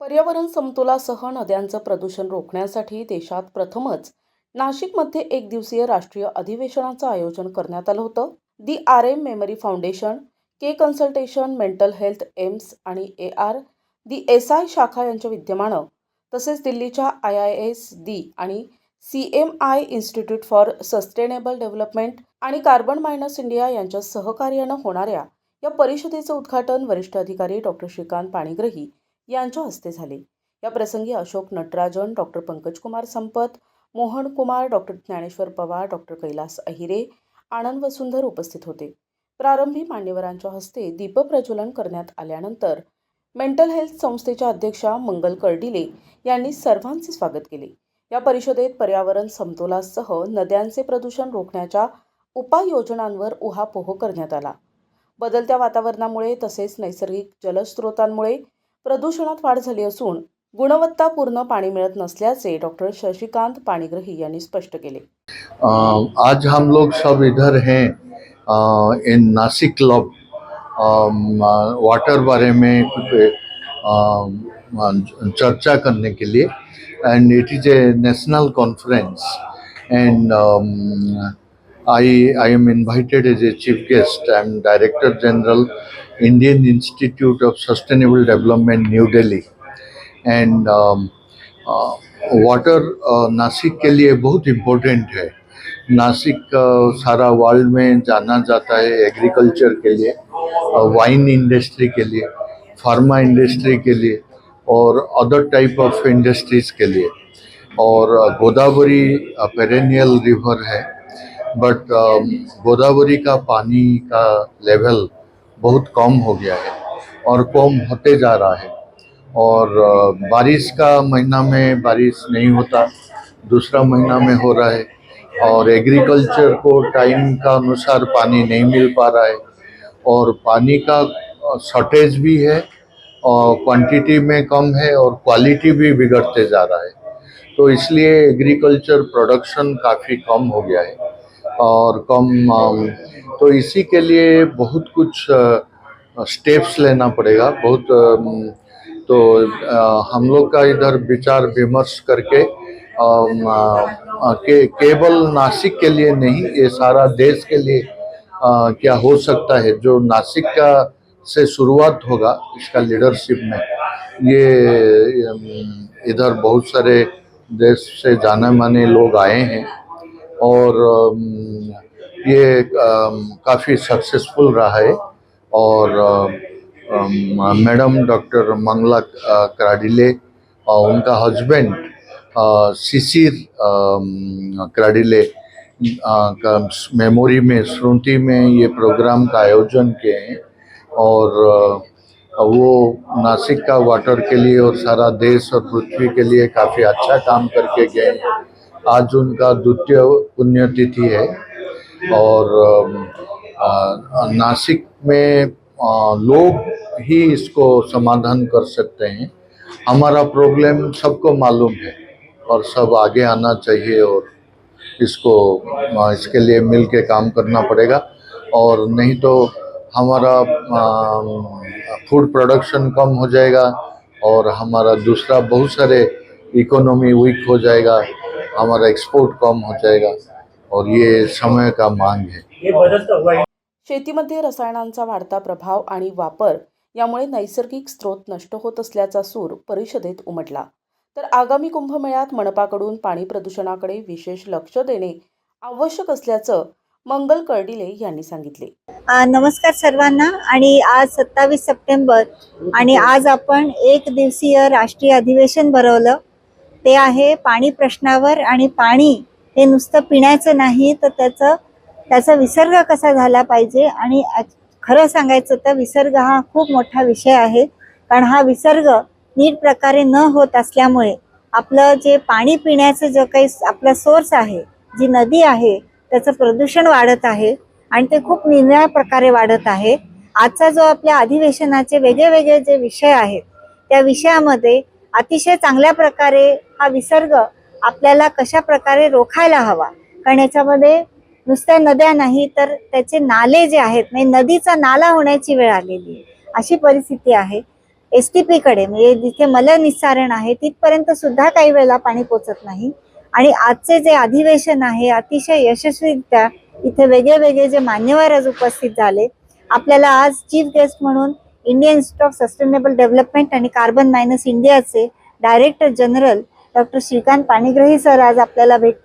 पर्यावरण समतोलासह नद्यांचं प्रदूषण रोखण्यासाठी देशात प्रथमच नाशिकमध्ये एक दिवसीय राष्ट्रीय अधिवेशनाचं आयोजन करण्यात आलं होतं. D R M memory foundation K consultation mental health AIIMS आणि A R D S I शाखा यांच्या विद्यमानं तसेच दिल्लीच्या आय आय एस दी आणि C M I institute for sustainable development आणि कार्बन मायनस इंडिया यांच्या सहकार्यानं होणाऱ्या या परिषदेचं उद्घाटन वरिष्ठ अधिकारी डॉक्टर श्रीकांत पाणीग्रही यांच्या हस्ते झाले. या प्रसंगी Ashok Natarajan doctor Pankajkumar Sampat Mohan Kumar doctor Dnyaneshwar Pawar doctor Kailas Ahire Anand Vasundhar उपस्थित होते. प्रारंभी मान्यवरांच्या हस्ते दीपप्रज्वलन करण्यात आल्यानंतर मेंटल हेल्थ संस्थेच्या अध्यक्षा मंगल कर्डिले यांनी सर्वांचे स्वागत केले. या परिषदेत पर्यावरण समतोलासह नद्यांचे प्रदूषण रोखण्याच्या उपाययोजनांवर उहापोह करण्यात आला. बदलत्या वातावरणामुळे तसेच नैसर्गिक जलस्रोतांमुळे प्रदूषणात वाढ झाली असून गुणवत्तापूर्ण पाणी मिळत नसल्याचे डॉक्टर शशिकांत पाणीग्रही यांनी स्पष्ट केले. आज हम लोग सब इधर हैं इन नासिक क्लब वाटर बारे में चर्चा करने के लिए. And it is a national conference and I I am invited as a chief guest I am director general Indian institute of sustainable development new Delhi and water Nashik के लिए बहुत important है। नासिक अ, सारा world में जाना जाता है agriculture के लिए wine industry के लिए फार्मा इंडस्ट्री के लिए और अदर टाइप ऑफ़ इंडस्ट्रीज़ के लिए। और गोदावरी पेरेनियल रिवर है। बट गोदावरी का पानी का लेवल बहुत कम हो गया है और कम होते जा रहा है। और बारिश का महीना में बारिश नहीं होता, दूसरा महीना में हो रहा है और एग्रीकल्चर को टाइम का अनुसार पानी नहीं मिल पा रहा है और पानी का शॉर्टेज भी है और क्वांटिटी में कम है और क्वालिटी भी बिगड़ते जा रहा है। तो इसलिए एग्रीकल्चर प्रोडक्शन काफ़ी कम हो गया है। और कम तो इसी के लिए बहुत कुछ स्टेप्स लेना पड़ेगा। बहुत तो हम लोग का इधर विचार विमर्श करके के केवल नासिक के लिए नहीं ये सारा देश के लिए अ, क्या हो सकता है। जो नासिक का से शुरुआत होगा इसका लीडरशिप में ये इधर बहुत सारे देश से जाने माने लोग आए हैं। और ये काफ़ी सक्सेसफुल रहा है। और मैडम डॉक्टर मंगला अ, क्राडिले और उनका हस्बैंड शिशिर अम, क्राडिले का मेमोरी में स्मृति में ये प्रोग्राम का आयोजन किए हैं। और वो नासिक का वाटर के लिए और सारा देश और पृथ्वी के लिए काफ़ी अच्छा काम करके गए हैं। आज उनका द्वितीय पुण्यतिथि है और नासिक में लोग ही इसको समाधान कर सकते हैं। हमारा प्रॉब्लम सबको मालूम है और सब आगे आना चाहिए और इसको इसके लिए मिल के काम करना पड़ेगा। और नहीं तो हमारा फ़ूड प्रोडक्शन कम हो जाएगा और हमारा दूसरा बहुत सारे इकोनॉमी वीक हो जाएगा। हमारा एक्सपोर्ट कम हो जाएगा और ये समय का मांग है। हे। शेतीमध्ये रसायनांचा वाढता प्रभाव आणि वापर यामुळे नैसर्गिक स्रोत नष्ट होत असल्याचा सूर परिषदेत उमटला. तर आगामी कुंभमेळ्यात मनपाकडून पाणी प्रदूषणाकडे विशेष लक्ष देणे आवश्यक असल्याचं मंगल कर्डिले यांनी सांगितले. नमस्कार सर्वांना. आणि आज सत्तावीस सप्टेंबर आणि आज आपण एक दिवसीय राष्ट्रीय अधिवेशन भरवलं. ते आहे पाणी प्रश्नावर आणि पाणी हे नुसतं पिण्याचं नाही तर त्याचं त्याचा विसर्ग कसा झाला पाहिजे? आणि खरं सांगायचं तर विसर्ग हा खूप मोठा विषय आहे. कारण हा विसर्ग नीट प्रकारे न होत असल्यामुळे आपलं जे पाणी पिण्याचं जो काही आपला सोर्स आहे जी नदी आहे त्याचं प्रदूषण वाढत आहे आणि ते खूप निर्णय प्रकारे वाढत आहे. आजचा जो आपल्या अधिवेशनाचे वेगळे वेगळे जे विषय आहेत त्या विषयामध्ये अतिशय चांगल्या प्रकारे हा विसर्ग आपल्याला कशा प्रकारे रोखायला हवा? कारण याच्यामध्ये नुसत्या नद्या नाही तर त्याचे नाले जे आहेत म्हणजे नदीचा नाला होण्याची वेळ आलेली आहे. अशी परिस्थिती आहे. एस टी पीकडे म्हणजे जिथे मलनिस्सारण आहे तिथपर्यंत सुद्धा काही वेळेला पाणी पोचत नाही. आणि आजचे जे अधिवेशन आहे अतिशय यशस्वीरित्या इथे वेगळे वेगळे जे मान्यवर आज उपस्थित झाले. आपल्याला आज चीफ गेस्ट म्हणून Indian institute of sustainable development आणि कार्बन मायनस इंडियाचे director general doctor Shrikant Panigrahi sir आज आपल्याला भेट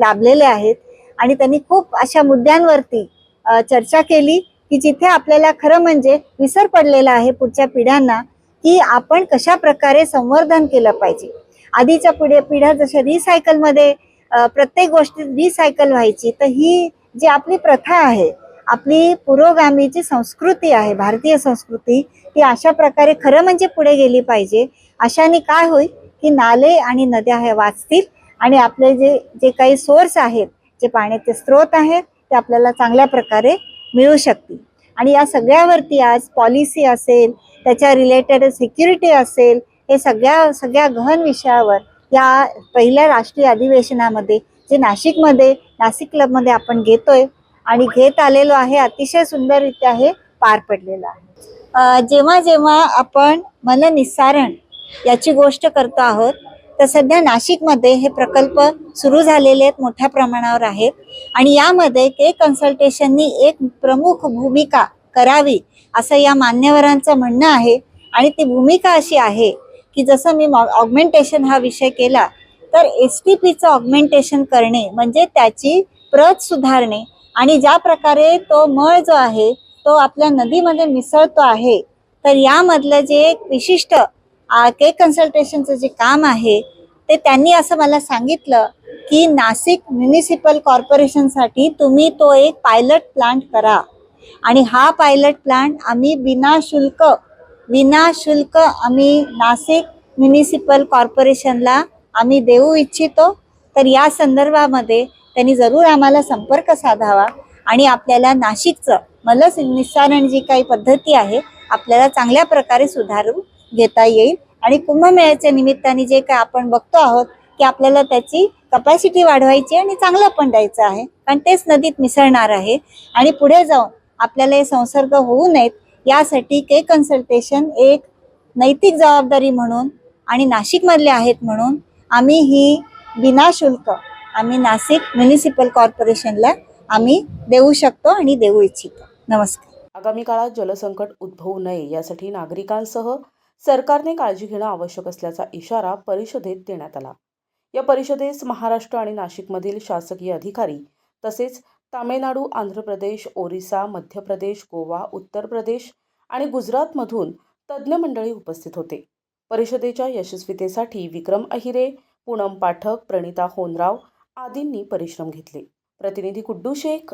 लाभलेले आहेत. आणि त्यांनी खूप अशा मुद्द्यांवरती चर्चा केली की जिथे आपल्याला खरं म्हणजे विसर पडलेला आहे पुढच्या पिढ्यांना की आपण कशा प्रकारे संवर्धन केलं पाहिजे. आधीच्या पुढे पिढ्या जशा रिसायकलमध्ये प्रत्येक गोष्टीत रिसायकल व्हायची तर ही जी आपली प्रथा आहे आपली पुरोगामीची संस्कृती आहे भारतीय संस्कृती ती अशा प्रकारे खरं म्हणजे पुढे गेली पाहिजे. अशाने काय होईल की नाले आणि नद्या हे वाचतील आणि आपले जे जे काही सोर्स आहेत जे पाण्याचे स्रोत आहेत ते आपल्याला चांगल्या प्रकारे मिळू शकतील. आणि या सगळ्यावरती आज पॉलिसी असेल त्याच्या रिलेटेड सिक्युरिटी असेल हे सगळ्या सगळ्या गहन विषयावर या पहिल्या राष्ट्रीय अधिवेशनामध्ये जे नाशिकमध्ये नाशिक क्लबमध्ये आपण घेतोय आणि घेत आलेलो आहे अतिशय सुंदररित्या हे पार पडलेलं आहे. जेव्हा जेव्हा आपण मननिस्सारण याची गोष्ट करतो आहोत तर सध्या नाशिकमध्ये हे प्रकल्प सुरू झालेले आहेत मोठ्या प्रमाणावर आहेत आणि यामध्ये के कन्सल्टेशननी एक प्रमुख भूमिका करावी असं या मान्यवरांचं म्हणणं आहे. आणि ती भूमिका अशी आहे की जसं मी ऑगमेंटेशन हा विषय केला तर एस टी पीचं ऑगमेंटेशन करणे म्हणजे त्याची प्रत सुधारणे आणि ज्या प्रकारे तो मळ जो आहे तो आपल्या नदीमध्ये मिसळतो आहे तर यामधलं जे एक विशिष्ट के कन्सल्टेशनचं जे काम आहे ते त्यांनी असं मला सांगितलं की नाशिक म्युनिसिपल कॉर्पोरेशनसाठी तुम्ही तो एक पायलट प्लांट करा. आणि हा पायलट प्लांट आम्ही विनाशुल्क विनाशुल्क आम्ही नाशिक म्युनिसिपल कॉर्पोरेशनला आम्ही देऊ इच्छितो. तर या संदर्भामध्ये त्यांनी जरूर आम्हाला संपर्क साधावा आणि आपल्याला नाशिकचं मलस निस्सारण जी काही पद्धती आहे आपल्याला चांगल्या प्रकारे सुधारून घेता येईल. आणि कुंभमेळ्याच्या निमित्ताने जे काय आपण बघतो आहोत की आपल्याला त्याची कपॅसिटी वाढवायची आणि चांगलं पण द्यायचं आहे. कारण तेच नदीत मिसळणार आहे. आणि पुढे जाऊन आपल्याला हे संसर्ग होऊ नयेत यासाठी के कन्सल्टेशन एक नैतिक जबाबदारी म्हणून आणि नाशिकमधले आहेत म्हणून आम्ही ही विनाशुल्क आम्ही नाशिक म्युनिसिपल कॉर्पोरेशनला आम्ही देऊ शकतो आणि देऊ इच्छितो. नमस्कार. आगामी काळात जलसंकट उद्भवू नये यासाठी नागरिकांसह सरकारने काळजी घेणं आवश्यक असल्याचा इशारा परिषदेत देण्यात आला. या परिषदेस महाराष्ट्र आणि नाशिकमधील शासकीय अधिकारी तसेच तामिळनाडू आंध्र प्रदेश ओरिसा मध्य प्रदेश गोवा उत्तर प्रदेश आणि गुजरातमधून तज्ज्ञ मंडळी उपस्थित होते. परिषदेच्या यशस्वीतेसाठी विक्रम अहिरे पूनम पाठक प्रणिता होनराव आदींनी परिश्रम घेतले. प्रतिनिधी कुड्डू शेख